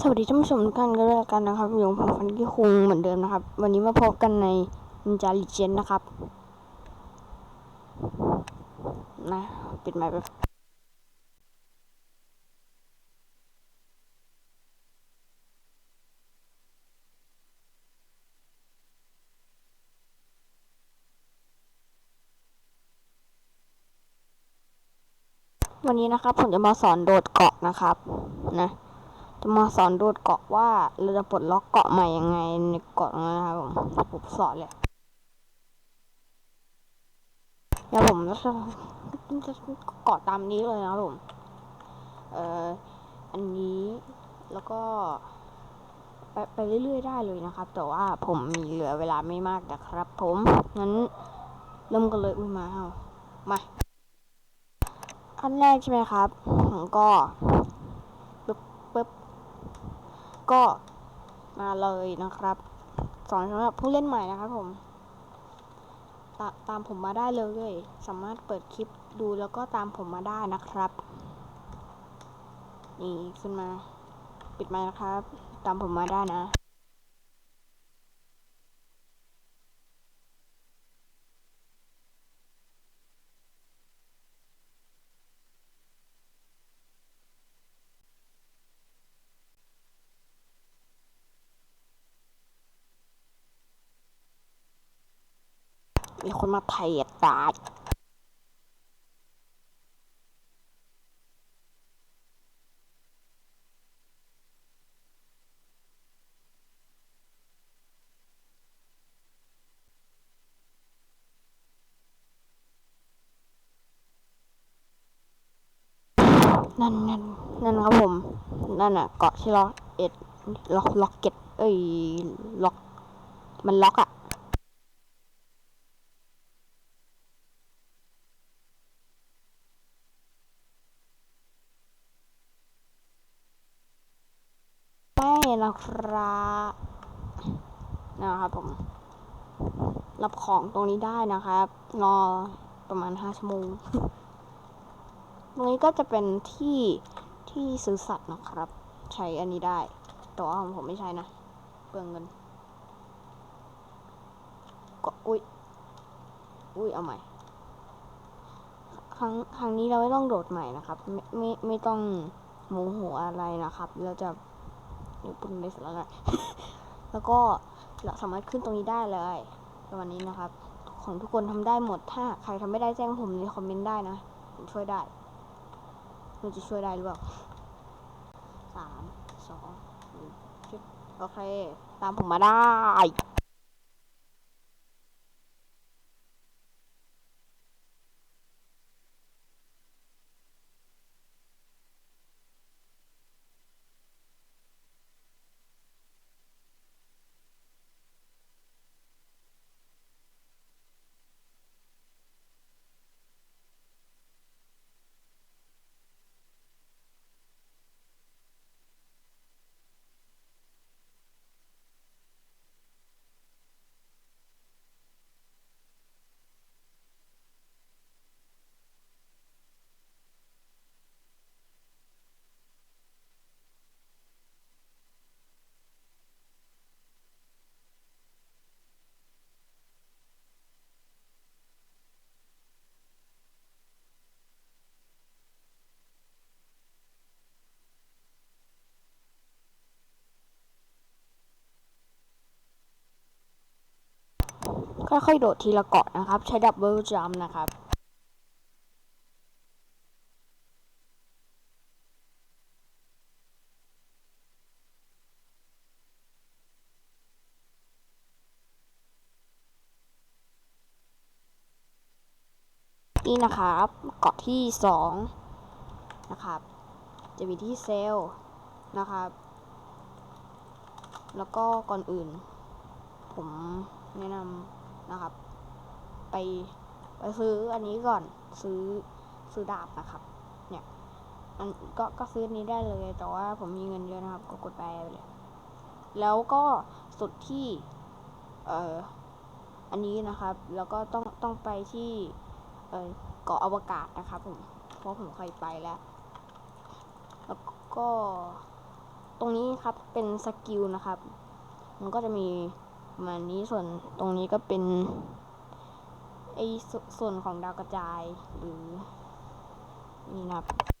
สวัสดีท่านผู้ชมทุกท่านกันด้วกันนะครับอยู่ผมฟันกี้คุงเหมือนเดิมนะครับ วันนี้มาพบกันในนินจาลิเจนนะครับ นะปิดไมค์ไปวันนี้นะครับผมจะมาสอนโดดเกาะนะครับ นะ จะมาสอนโดดเกาะว่าเราจะปลดล็อกเกาะใหม่ยังไงในเกาะนั้นนะครับผมผมสอนเลยเดี๋ยวผมจะจะเกาะตามนี้เลยนะครับผม เอ่อ อันนี้แล้วก็ ไปไปเรื่อยๆได้เลยนะครับ แต่ว่าผมมีเหลือเวลาไม่มากนะครับ ผมงั้นเริ่มกันเลยอุ้ยมาเอามาขั้นแรกใช่ไหมครับผมก็ ก็มาเลยนะครับสอนสำหรับผู้เล่นใหม่นะครับผมตาตามผมมาได้เลยสามารถเปิดคลิปดูแล้วก็ตามผมมาได้นะครับ นี่ขึ้นมา ปิดมานะครับ ตามผมมาได้นะ มีคนมาเทรดตายนั่นนั่นนั่นครับผม นั่นอะ เกาะที่ล็อกเอ็ดล็อกล็อกเก็ตเอ้ยล็อก มันล็อกอะ ไม่ นะครับนะครับผมรับของตรงนี้ได้นะครับ รอประมาณห้าชั่วโมง ตรงนี้ก็จะเป็นที่ที่ซื้อสัตว์นะครับ ใช้อันนี้ได้ แต่ว่าของผมไม่ใช้นะเปลืองเงินก็อุ้ยอุ้ยเอาใหม่ครั้งครั้งนี้เราไม่ต้องโดดใหม่นะครับ ไม่ไม่ไม่ต้องโมโหอะไรนะครับ เราจะ เดี๋ยวปุ่นได้เสร็จแล้วและแล้วก็เราสามารถขึ้นตรงนี้ได้เลยประมาณนี้นะครับ ของทุกคนทำได้หมดถ้าใครทำไม่ได้แจ้งผมในคอมเมนต์ได้นะผมช่วยได้มันจะช่วยได้หรือเปล่าสามสองโอเค ตามผมมาได้ ค่อยๆโดดทีละเกาะนะครับ ใช้ดับเบิลจัมนะครับนี่นะครับเกาะที่สองนะครับ จะมีที่เซลนะครับ แล้วก็ก่อนอื่น ผมแนะนำ นะครับ ไปไปซื้ออันนี้ก่อนซื้อซื้อดาบนะครับ เนี่ยอันก็ก็ซื้อนนี้ได้เลย แต่ว่าผมมีเงินเยอะนะครับ ก็กดไปเลย แล้วก็สุดที่เอ่ออันนี้นะครับ แล้วก็ต้องต้องไปที่เอ่อเกาะอวกาศนะครับผมเพราะผมเคยไปแล้ว แล้วก็ตรงนี้ครับเป็นสกิลนะครับ มันก็จะมี ประมาณนี้ส่วนตรงนี้ก็เป็นไอสส่วนของดาวกระจายหรือนี่นะครับ